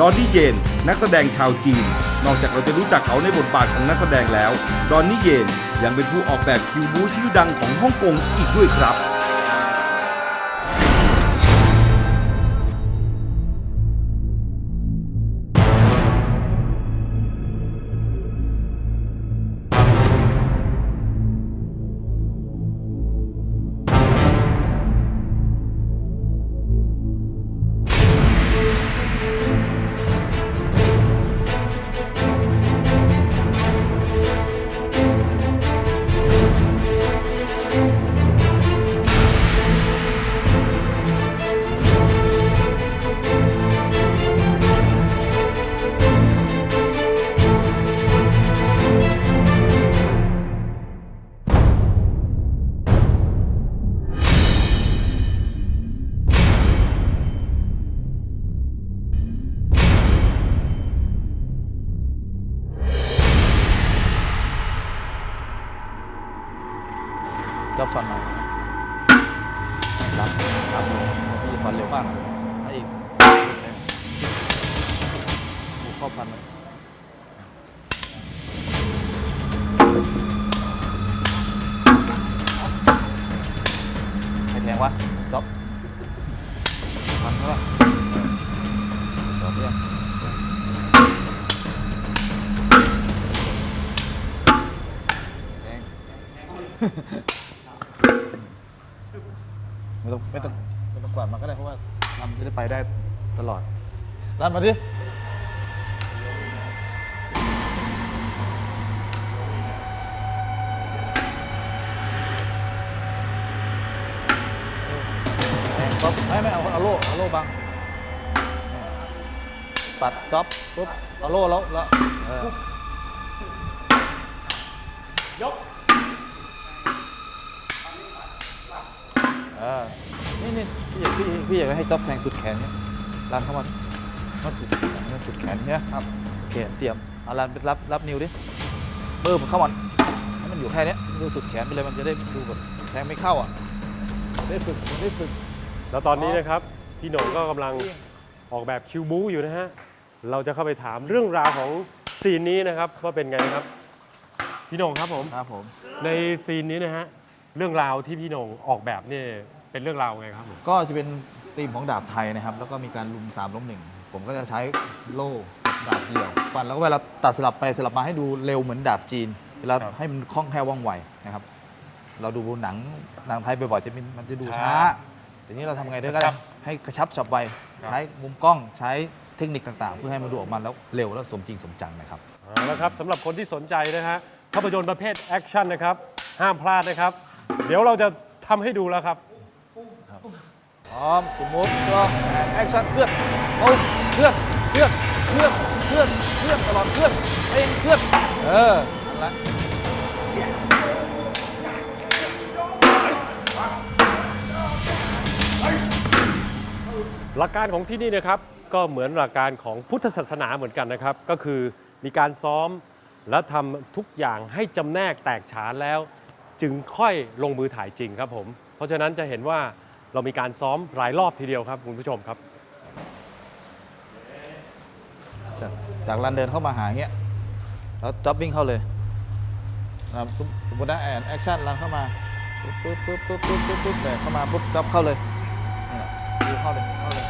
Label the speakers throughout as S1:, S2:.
S1: ดอนนี่เยน นักแสดงชาวจีน นอกจากเราจะรู้จักเขาในบทบาทของนักแสดงแล้ว ดอนนี่เยนยังเป็นผู้ออกแบบคิวบูชื่อดังของฮ่องกงอีกด้วยครับ
S2: ยอบฟันมารับรับเลยพี่ฟันเร็วมากนะให้อีกถูกเข้าฟันเลยให้แทงวะจ๊อบฟันใช่ปะจ๊อบเนี่ยแทง ต้องไม่ต้องไม่ต้องกวาดมาก็ได้เพราะว่าลำจะได้ไปได้ตลอดรันมาดิแทงป๊อปไม่ไม่เอาเอาโล่เอาโล่บังปัดจ็อบปุ๊บเอาโล่แล้วแล้วเอ นี่นี่พี่อยากพี่พี่อยากให้จ็อบแทงสุดแขนเนี่ยรันเข้ามามาสุดแขนเนี่ยสุดแขนเนี่ยครับโอเคเตรียมเอารันไปรับรับนิ้วดิเบอร์มันเข้ามันให้มันอยู่แค่เนี้ยดูสุดแขนไปเลยมันจะได้ดูแบบแทงไม่เข้าอะได้ฝึกมันได้ฝึก
S3: แล้วตอนนี้นะครับพี่โหน่งก็กำลังออกแบบคิวบูอยู่นะฮะเราจะเข้าไปถามเรื่องราวของซีนนี้นะครับว่าเป็นไงนะครับ พี่โหน่งครับผม
S2: ครับผม
S3: ในซีนนี้นะฮะเรื่องราวที่พี่โหน่งออกแบบเนี่ย เป็นเรื่องราวไงครับผม
S2: ก็จะเป็นธีมของดาบไทยนะครับ แล้วก็มีการลุมสามล้มหนึ่งผมก็จะใช้โล่ดาบเดี่ยวฟันแล้วก็เวลาตัดสลับไปสลับมาให้ดูเร็วเหมือนดาบจีนเวลาให้มันคล่องแคล่วว่องไวนะครับ เราดูหนังหนังไทยบ่อยๆจะมีมันจะดูช้าทีนี้เราทำไงได้ก็ได้ให้กระชับฉับไวใช้มุมกล้องใช้เทคนิคต่างๆ เพื่อให้มันดูออกมาแล้วเร็วแล้วสมจริงสมจังนะครับ
S3: เอาละครับสำหรับคนที่สนใจนะฮะภาพยนตร์ประเภทแอคชั่นนะครับ ห้ามพลาดนะครับ เดี๋ยวเราจะทำให้ดูแล้วครับ
S2: พร้อมสมมติกล้องแอคชั่นเคลื่อนเอาเคลื่อนเคลื่อนเคลื่อนเคลื่อนเคลื่อนตลอดเคลื่อนเองเคลื่อนเออนั่นแหละ
S3: หลักการของที่นี่นะครับก็เหมือนหลักการของพุทธศาสนาเหมือนกันนะครับ ก็คือมีการซ้อมและทำทุกอย่างให้จำแนกแตกฉานแล้ว จึงค่อยลงมือถ่ายจริงครับผม เพราะฉะนั้นจะเห็นว่า เรามีการซ้อมหลายรอบทีเดียวครับคุณผู้ชมครับ
S2: จากจากรันเดินเข้ามาหาเงี้ยแล้วจ็อบวิ่งเข้าเลยนะครับสมสมมตินะแอนแอคชั่นรันเข้ามาปุ๊บปุ๊บปุ๊บปุ๊บปุ๊บปุ๊บปุ๊บแต่เข้ามาปุ๊บจ็อบเข้าเลยนี่ยดูเข้าเลยเข้าเลย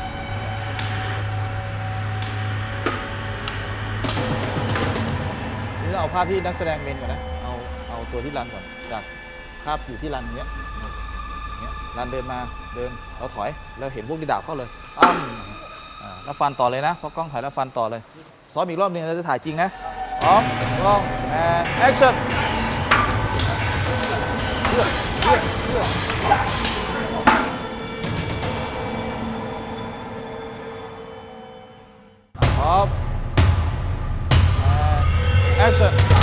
S2: นี่เราเอาภาพที่นักแสดงเมนก่อนนะเอาเอาตัวที่รันก่อนจากภาพอยู่ที่รันเงี้ยอย่างเงี้ย รันเดินมาเดินเราถอยแล้วเห็นพวกที่ดาบเข้าเลยอ้ำอ่าแล้วฟันต่อเลยนะเพราะกล้องถ่ายแล้วฟันต่อเลยซ้อมอีกรอบหนึงเราจะถ่ายจริงนะพร้อมกล้องแอนแอคชั่นเลือกเลือกเลือกพร้อมแอคชั่น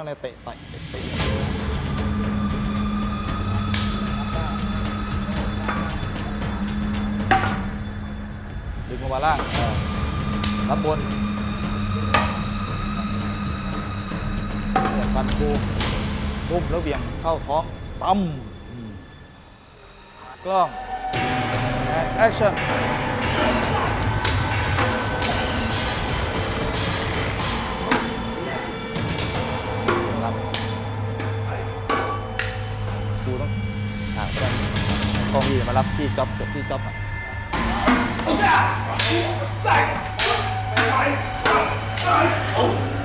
S2: ต้องเลยเตะต่อยเตะเตะดึงลงมาล่างรับบนเนี่ยฟันกูปุ้มแล้วเหวี่ยงเข้าท้องปั๊มกล้อง and action รับ กองวีมารับที่จ็อบจบที่จ็อบอะก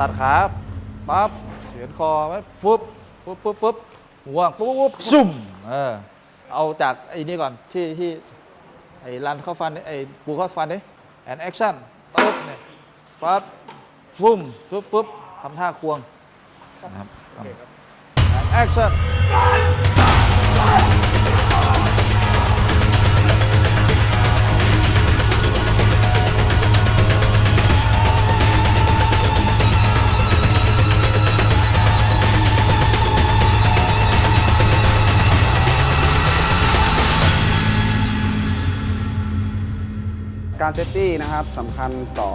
S2: ตัดขาปั๊บเฉือนคอไว้ฟึบฟึบฟึบฟึบหัวปุ๊บปุ๊บปุ๊บซุ่มเออเอาจากไอ้นี่ก่อนที่ที่ไอ้รันเข้าฟันนี่ไอ้ปูเข้าฟันนี่แอนแอคชั่นตึ๊บเนี่ยปั๊บฟุ่มฟึบฟึบทำท่าควงนะครับแอนแอคชั่น
S4: การเซฟตี้นะครับสำคัญต่อ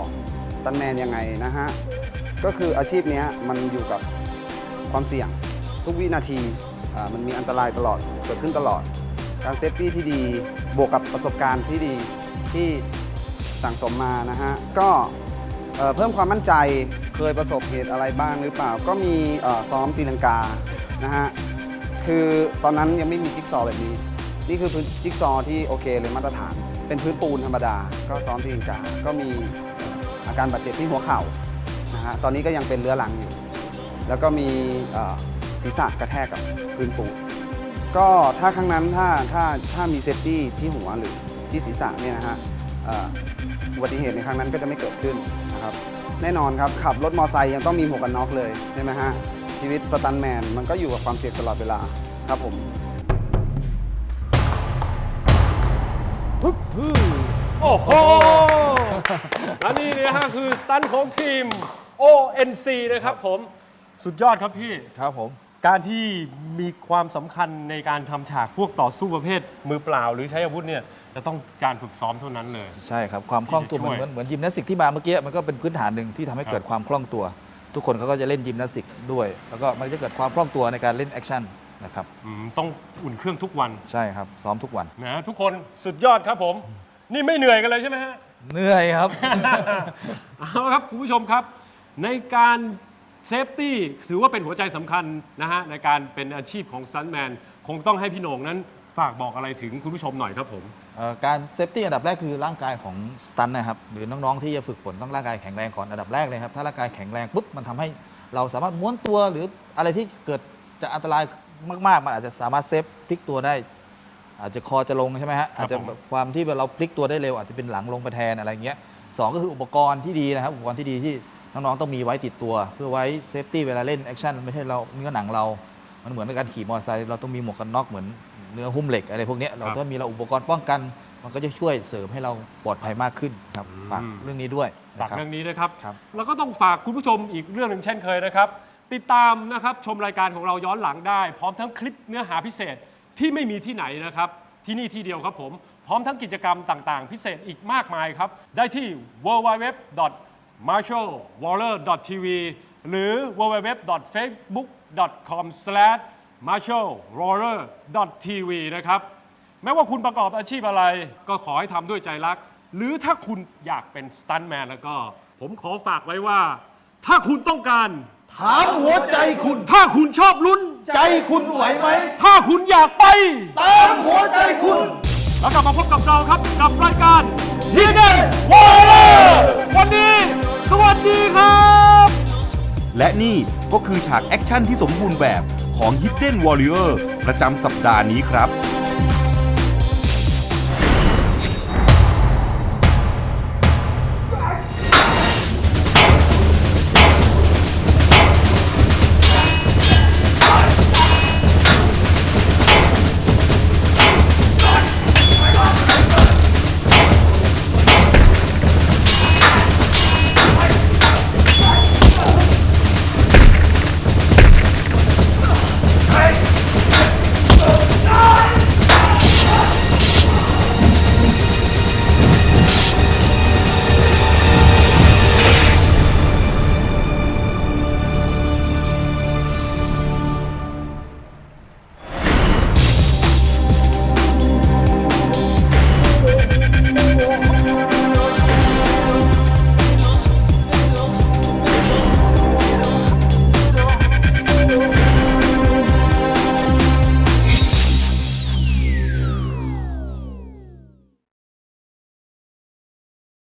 S4: สตันแมนยังไงนะฮะ ก็คืออาชีพเนี้ยมันอยู่กับความเสี่ยง ทุกวินาทีมันมีอันตรายตลอดเกิดขึ้นตลอด การเซฟตี้ที่ดีบวกกับประสบการณ์ที่ดีที่สั่งสมมานะฮะ ก็เพิ่มความมั่นใจเคยประสบเหตุอะไรบ้างหรือเปล่า ก็มีซ้อมตีลังกานะฮะคือตอนนั้นยังไม่มีจิ๊กซอว์แบบนี้ นี่คือจิ๊กซอว์ที่โอเคเลยมาตรฐาน เป็นพื้นปูนธรรมดา ก็ซ้อมที่อิงกาก็มีอาการบาดเจ็บที่หัวเข่านะฮะตอนนี้ก็ยังเป็นเรื้อรังอยู่ แล้วก็มีศีรษะกระแทกกับพื้นปูนก็ถ้าครั้งนั้นถ้าถ้าถ้ามีเซฟตี้ที่หัวหรือที่ศีรษะเนี่ยนะฮะอุบัติเหตุในครั้งนั้นก็จะไม่เกิดขึ้นนะครับแน่นอนครับ ขับรถมอเตอร์ไซค์ยังต้องมีหมวกกันน็อกเลยใช่ไหมฮะชีวิตสตันแมนมันก็อยู่กับความเสี่ยงตลอดเวลาครับผม
S3: โอ้โห และนี่นะฮะคือสตันของทีม ONC นะครับผม สุดยอดครับพี่
S2: ครับผม
S3: การที่มีความสำคัญในการทำฉากพวกต่อสู้ประเภท มือเปล่าหรือใช้อาวุธเนี่ย จะต้องการฝึกซ้อมเท่านั้นเลย
S2: ใช่ครับ ความคล่องตัว
S3: ที่
S2: เห
S3: จะช่วย
S2: มือนเหมือนยิมนาสติกที่มาเมื่อกี้มันก็เป็นพื้นฐานหนึ่งที่ทำให้เกิดความคล่องตัว ทุกคนเขาก็จะเล่นยิมนาสติกด้วย แล้วก็มันจะเกิดความคล่องตัวในการเล่นแอคชั่น นะครับ
S3: อืมต้องอุ่นเครื่องทุกวัน
S2: ใช่ครับ ซ้อมทุกวัน
S3: นะทุกคนสุดยอดครับผม นี่ไม่เหนื่อยกันเลยใช่ไหมฮะ
S2: เหนื่อยครับ
S3: เอาละครับคุณผู้ชมครับ ในการเซฟตี้ถือว่าเป็นหัวใจสำคัญนะฮะในการเป็นอาชีพของซันแมนคงต้องให้พี่โหน่งนั้นฝากบอกอะไรถึงคุณผู้ชมหน่อยครับผม
S2: เอ่อการเซฟตี้อันดับแรกคือร่างกายของสตันนะครับหรือน้องๆที่จะฝึกฝนต้องร่างกายแข็งแรงก่อนอันดับแรกเลยครับถ้าร่างกายแข็งแรงปุ๊บมันทำให้เราสามารถม้วนตัวหรืออะไรที่เกิดจะอันตราย มากๆ มันอาจจะสามารถเซฟพลิกตัวได้ อาจจะคอจะลงใช่ไหมฮะ
S3: ครับ
S2: อาจจะ
S3: ผม
S2: แบบความที่เราพลิกตัวได้เร็ว อาจจะเป็นหลังลงไปแทนอะไรเงี้ยสองก็คืออุปกรณ์ที่ดีนะครับอุปกรณ์ที่ดีที่น้องๆต้องมีไว้ติดตัว เพื่อไว้เซฟตี้เวลาเล่นแอคชั่นไม่ใช่เราเนื้อหนังเรา มันเหมือนในการขี่มอเตอร์ไซค์เราต้องมีหมวกกันน็อกเหมือนเนื้อหุ้มเหล็กอะไรพวกเนี้ยเราต้องมีเราอุปกรณ์ป้องกัน มันก็จะช่วยเสริมให้เราปลอดภัยมากขึ้นครับฝากเรื่องนี้ด้วย
S3: ฝาก
S2: นะครับ
S3: เรื่องนี้นะครับ
S2: ครับ
S3: แล้วก็ต้องฝากคุณผู้ชมอีกเรื่องหนึ่งเช่นเคยนะครับ ติดตามนะครับชมรายการของเราย้อนหลังได้ พร้อมทั้งคลิปเนื้อหาพิเศษที่ไม่มีที่ไหนนะครับ ที่นี่ที่เดียวครับผม พร้อมทั้งกิจกรรมต่างๆ พิเศษอีกมากมายครับ ได้ที่ www.marshallwaller.tv หรือ www.facebook.com/marshallwaller.tv นะครับไม่ว่าคุณประกอบอาชีพอะไรก็ขอให้ทำด้วยใจรัก หรือถ้าคุณอยากเป็นสตันแมนแล้วก็ ผมขอฝากไว้ว่า ถ้าคุณต้องการ
S2: ถามหัวใจคุณ
S3: ถ้าคุณชอบลุ้น
S2: ใจคุณไหวไหม
S3: ถ้าคุณอยากไป
S2: ตามหัวใจคุณ
S3: แล้วกลับมาพบกับเราครับกับรายการฮิดเด้นวอลเลอร์วันนี้ สวัสดีครับ
S1: และนี่ก็คือฉากแอคชั่นที่สมบูรณ์แบบของ Hidden Warrior ประจำสัปดาห์นี้ครับ